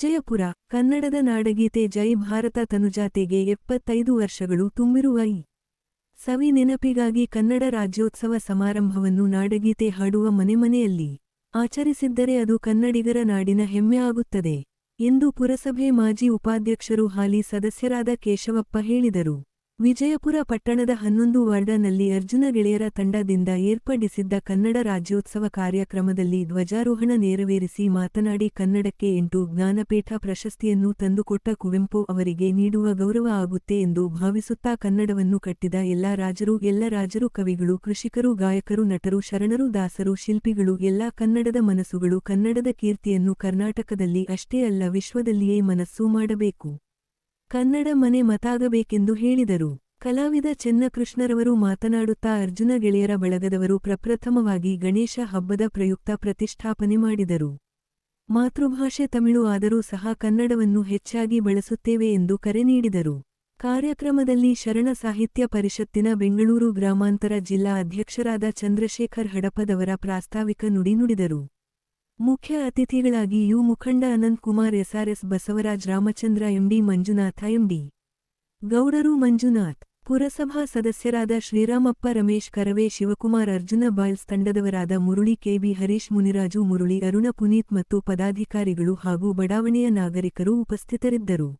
ವಿಜಯಪುರ, ಕನ್ನಡದ ನಾಡಗೀತೆ ಜೈ ಭಾರತ ತನುಜಾತೆಗೆ ಎಪ್ಪತ್ತೈದು ವರ್ಷಗಳು ತುಂಬಿರುವ ಈ ಸವಿ ನೆನಪಿಗಾಗಿ ಕನ್ನಡ ರಾಜ್ಯೋತ್ಸವ ಸಮಾರಂಭವನ್ನು ನಾಡಗೀತೆ ಹಾಡುವ ಮನೆಮನೆಯಲ್ಲಿ ಆಚರಿಸಿದ್ದರೆ ಅದು ಕನ್ನಡಿಗರ ನಾಡಿನ ಹೆಮ್ಮೆ ಆಗುತ್ತದೆ ಎಂದು ಪುರಸಭೆ ಮಾಜಿ ಉಪಾಧ್ಯಕ್ಷರು ಹಾಲಿ ಸದಸ್ಯರಾದ ಕೇಶವಪ್ಪ ಹೇಳಿದರು. ವಿಜಯಪುರ ಪಟ್ಟಣದ ಹನ್ನೊಂದು ವಾರ್ಡನಲ್ಲಿ ಅರ್ಜುನ ಗೆಳೆಯರ ತಂಡದಿಂದ ಏರ್ಪಡಿಸಿದ್ದ ಕನ್ನಡ ರಾಜ್ಯೋತ್ಸವ ಕಾರ್ಯಕ್ರಮದಲ್ಲಿ ಧ್ವಜಾರೋಹಣ ನೆರವೇರಿಸಿ ಮಾತನಾಡಿ, ಕನ್ನಡಕ್ಕೆ ಎಂಟು ಜ್ಞಾನಪೀಠ ಪ್ರಶಸ್ತಿಯನ್ನು ತಂದುಕೊಟ್ಟ ಕುವೆಂಪು ಅವರಿಗೆ ನೀಡುವ ಗೌರವ ಆಗುತ್ತೆ ಎಂದು ಭಾವಿಸುತ್ತಾ ಕನ್ನಡವನ್ನು ಕಟ್ಟಿದ ಎಲ್ಲ ರಾಜರು ಎಲ್ಲ ರಾಜರು ಕವಿಗಳು, ಕೃಷಿಕರು, ಗಾಯಕರು, ನಟರು, ಶರಣರು, ದಾಸರು, ಶಿಲ್ಪಿಗಳು, ಎಲ್ಲ ಕನ್ನಡದ ಮನಸ್ಸುಗಳು ಕನ್ನಡದ ಕೀರ್ತಿಯನ್ನು ಕರ್ನಾಟಕದಲ್ಲಿ ಅಷ್ಟೇ ಅಲ್ಲ ವಿಶ್ವದಲ್ಲಿಯೇ ಮನಸ್ಸು ಮಾಡಬೇಕು. ಕನ್ನಡ ಮನೆ ಮತಾಗಬೇಕೆಂದು ಹೇಳಿದರು. ಕಲಾವಿದ ಚೆನ್ನಕೃಷ್ಣರವರು ಮಾತನಾಡುತ್ತಾ ಅರ್ಜುನ ಗೆಳೆಯರ ಬಳಗದವರು ಪ್ರಪ್ರಥಮವಾಗಿ ಗಣೇಶ ಹಬ್ಬದ ಪ್ರಯುಕ್ತ ಪ್ರತಿಷ್ಠಾಪನೆ ಮಾಡಿದರು. ಮಾತೃಭಾಷೆ ತಮಿಳು ಆದರೂ ಸಹ ಕನ್ನಡವನ್ನು ಹೆಚ್ಚಾಗಿ ಬಳಸುತ್ತೇವೆ ಎಂದು ಕರೆ ನೀಡಿದರು. ಕಾರ್ಯಕ್ರಮದಲ್ಲಿ ಶರಣ ಸಾಹಿತ್ಯ ಪರಿಷತ್ತಿನ ಬೆಂಗಳೂರು ಗ್ರಾಮಾಂತರ ಜಿಲ್ಲಾ ಅಧ್ಯಕ್ಷರಾದ ಚಂದ್ರಶೇಖರ್ ಹಡಪದವರ ಪ್ರಾಸ್ತಾವಿಕ ನುಡಿ ನುಡಿದರು. ಮುಖ್ಯ ಅತಿಥಿಗಳಾಗಿ ಯು ಮುಖಂಡ Ananth Kumar SRS Basavaraj Ramachandra MB Manjunatha MB ಗೌಡರು ಮಂಜುನಾಥ್ ಪುರಸಭಾ ಸದಸ್ಯರಾದ ಶ್ರೀರಾಮಪ್ಪ ರಮೇಶ್ ಕರವೇ ಶಿವಕುಮಾರ್ ಅರ್ಜುನ ಬಾಯ್ಲ್ಸ್ ತಂಡದವರಾದ ಮುರುಳಿ ಕೆಬಿ ಹರೀಶ್ ಮುನಿರಾಜು ಮುರುಳಿ ಅರುಣ ಪುನೀತ್ ಮತ್ತು ಪದಾಧಿಕಾರಿಗಳು ಹಾಗೂ ಬಡಾವಣೆಯ ನಾಗರಿಕರು ಉಪಸ್ಥಿತರಿದ್ದರು.